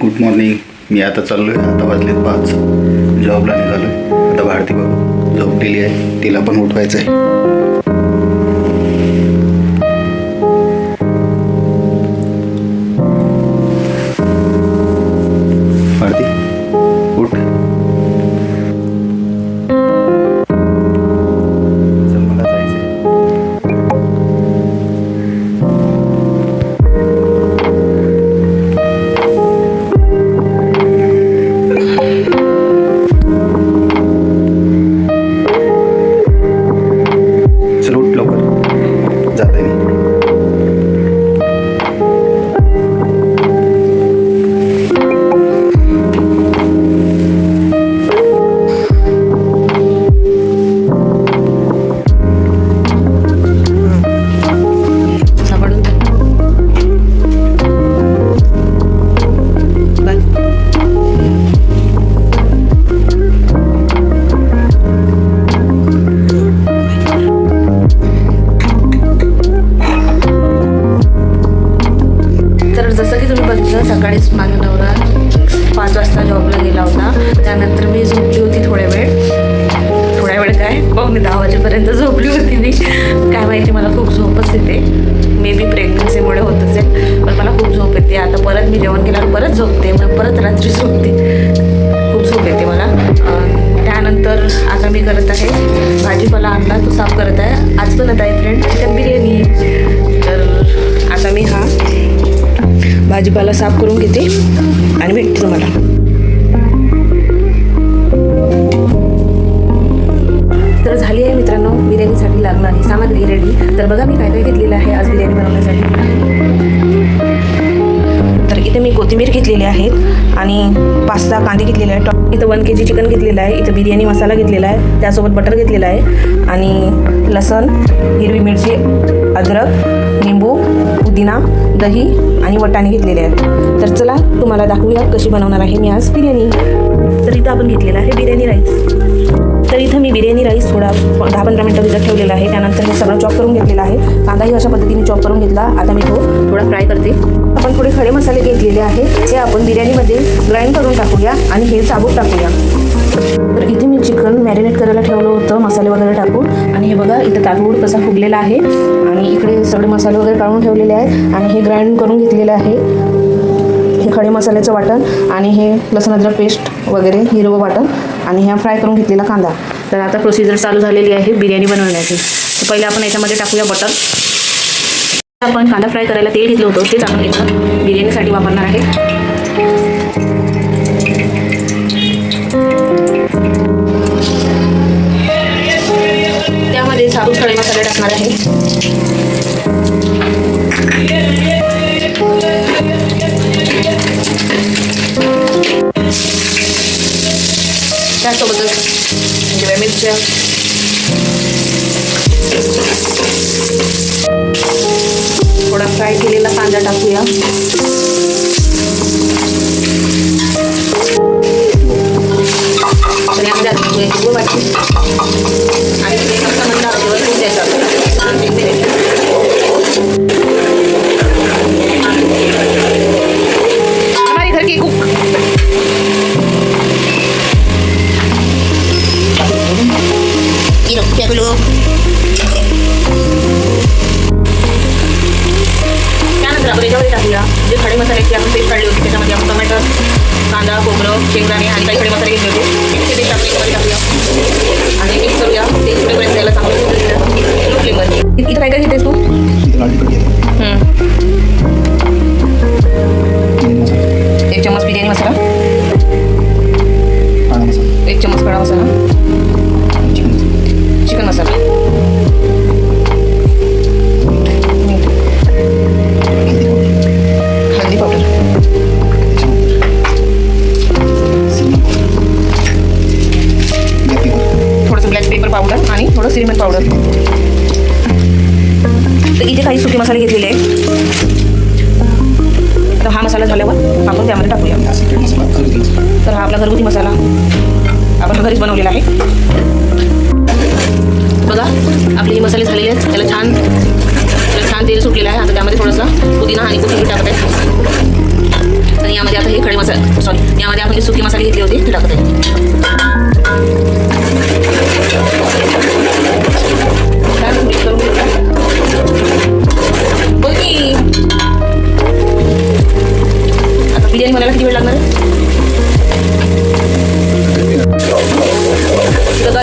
Good morning मी आता चाललो आहे आता वाजलेत पाच. जॉबला निघालो आता भारती बाबू झोपलेली आहे. तिला पण उठवायचं आहे झोपच येते मे बी प्रेग्नन्सीमुळे होत असेल पण मला खूप झोप येते. आता परत मी जेवण केल्यावर परत झोपते. मग परत रात्री झोपते. खूप झोप येते मला. त्यानंतर आता मी करत आहे भाजीपाला आणला तो साफ करत आहे. आज बनत आहे फ्रेंड चिकन बिर्याणी. तर आता मी हा भाजीपाला साफ करून घेते आणि भेटते तुम्हाला. बिर्याणीसाठी लागणारी सामग्री रेडी तर बघा मी काय काय घेतलेलं आहे आज बिर्याणी बनवण्यासाठी. तर इथे मी कोथिंबीर घेतलेली आहेत आणि पाच सहा कांदे घेतलेले आहे टॉप इथं वन के जी चिकन घेतलेलं आहे. इथं बिर्याणी मसाला घेतलेला आहे. त्यासोबत बटर घेतलेला आहे. आणि लसण हिरवी मिरची अद्रक लिंबू पुदिना दही आणि वटाणे घेतलेले आहेत. तर चला तुम्हाला दाखवूया कशी बनवणार आहे मी आज बिर्याणी. तर इथं आपण घेतलेला आहे बिर्याणी राईस. तर इथं मी बिर्याणी राईस थोडा दहा पंधरा मिनटं भिजत ठेवलेला आहे. त्यानंतर हे सगळं चॉप करून घेतलेला आहे. कांदाही अशा पद्धतीने चॉप करून घेतला. आता मी तो थोडा फ्राय करते. आपण थोडे खडे मसाले घेतलेले आहेत ते आपण बिर्याणीमध्ये ग्राइंड करून टाकूया आणि हे साबूत टाकूया. तर इथे मी चिकन मॅरिनेट करायला ठेवलं होतं. मसाले वगैरे टाकून. आणि हे बघा इथं तांदूळ कसा फुगलेला आहे. आणि इकडे सगळे मसाले वगैरे काढून ठेवलेले आहेत. आणि हे ग्राइंड करून घेतले केलेलं आहे. हे खडे मसाल्याचं वाटण आणि हे लसण अद्रक पेस्ट वगैरे हिरवं वाटण आणि ह्या फ्राय करून घेतलेला कांदा. तर आता प्रोसिजर चालू झालेली आहे बिर्याणी बनवण्याची. तर पहिले आपण याच्यामध्ये टाकूया बटर. आपण कांदा फ्राय करायला तेल घेतलं होतं ते चालून घेतलं. बिर्याणीसाठी वापरणार आहे. त्यामध्ये साबूत खडे मसाले टाकणार आहे. फ्राय केलेला कांदा टाकूया. टाकूया जे खडे मसाल्याची आपण पेस्ट काढली होती. त्याच्यामध्ये आपण टोमॅटो कांदा खोबरं शेंगदाणे आणि काही खडे मसाले घेतले होते. ते पेस्ट आपण टाकूया आणि मिक्स करूया. ते सुटेपर्यंत याला चांगलं फ्लेवर इथं काय काय घेतेस तू? घरगुती मसाला आपण घरीच बनवलेला आहे. बघा आपले हे मसाले झालेले आहेत. त्याला छान त्याला छान तेल सुटलेलं आहे. आता त्यामध्ये थोडंसं पुदिना आणि कोथिंबीर टाकत आहे. आणि यामध्ये आता हे खडे मसाले मसाला सॉरी यामध्ये आपण जे सुकी मसाले घेतले होते ते टाकत आहे.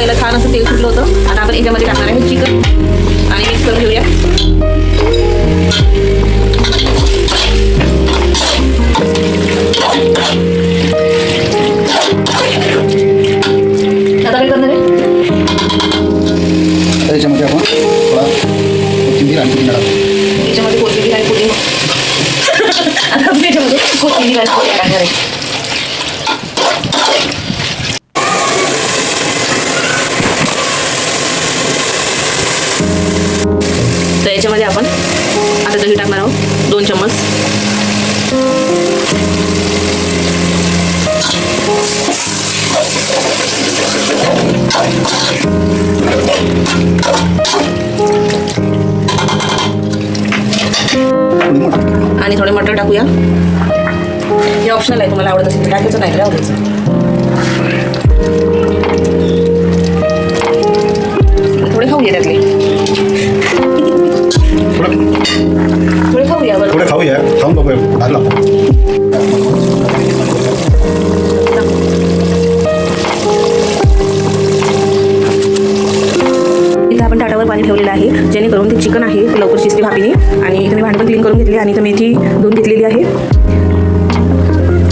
गाईला छान असं तेल सुटलं होतं. आता आपण याच्यामध्ये टाकणार आहे चिकन. आणि मिक्स करून घेऊया. आता काय करणार आहे? आता याच्यामध्ये आपण थोडा कोथिंबीर आणि पुदिना याच्यामध्ये कोथिंबीर आणि पुदिना. आता आपण याच्यामध्ये कोथिंबीर आणि पुदिना टाकणार आहे. याच्यामध्ये आपण आता दही टाकणार आहोत. दोन चम्मच. आणि थोडे मटर टाकूया. हे ऑप्शनल आहे तुम्हाला आवडत असेल तर टाकायचं नाही आवडायचं. थोडे खाऊया त्यातले. थोडं थोडे खाऊया. बरं थोडं खाऊया खाऊन बघूया. भारी लागतं इथं आपण ताटावर पाणी ठेवलेलं आहे. जेणेकरून ते चिकन आहे ते लवकर शिजते भापीने आणि इथे मी भांडं पण क्लीन करून घेतले आणि इथं मेथी धुवून घेतलेली आहे.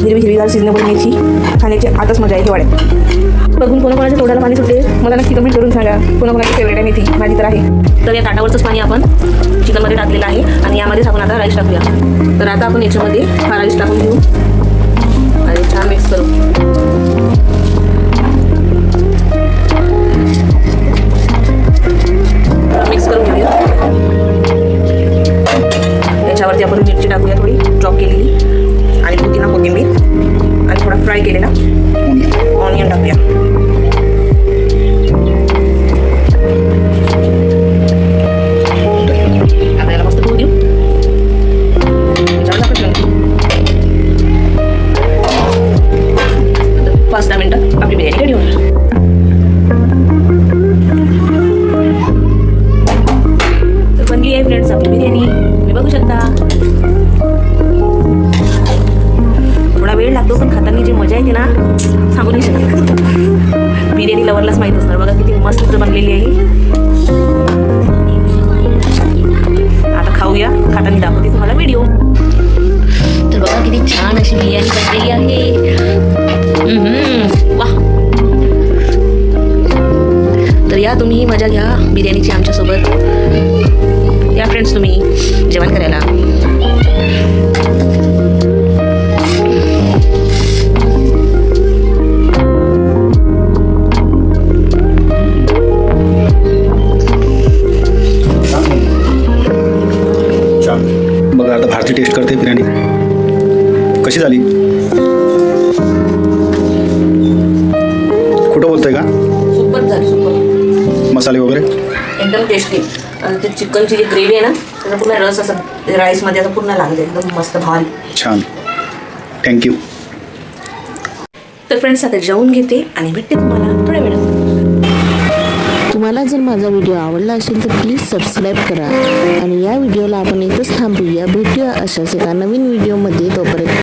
हिरवी हिरवीगार सिजनेबल मिरची खाण्याची आताच मजा आहे हिवाळ्यात. बघून कोणाकोणाच्या तोंडाला पाणी सुटते मला नक्की कमेंट करून सांगा. कोणाकोणाची फेवरेट आहे मेथी? माझी तर आहे. तर या ताटावरचंच पाणी आपण चिकनमध्ये टाकलेलं आहे आणि यामध्येच आपण आता राईस टाकूया. तर आता आपण याच्यामध्ये हा राईस टाकून घेऊ. आणि छान मिक्स छान अशी आहे. वाह. तर या तुम्ही मजा घ्या बिर्याणीची आमच्यासोबत. या फ्रेंड्स तुम्ही जेवण करायला. बघा आता भारती टेस्ट करते बिर्याणी. कशी झाली? खोटं बोलतोय का? सुपर झाली सुपर. मसाले वगैरे? एकदम टेस्टी आणि ते चिकनची जी ग्रेव्ही आहे ना त्याचा पूर्ण रस असं राईसमध्ये असं पूर्ण लागले एकदम मस्त भारी. छान. थँक्यू तर फ्रेंड्स आता जेवून घेते आणि भेटते तुम्हाला थोड्या वेळात. तुम्हाला जर माझा व्हिडिओ आवडला असेल तर प्लीज सबस्क्राईब करा. आणि या व्हिडिओला आपण इथंच थांबूया. भेटूया अशाच एका नवीन व्हिडिओमध्ये तोपर्यंत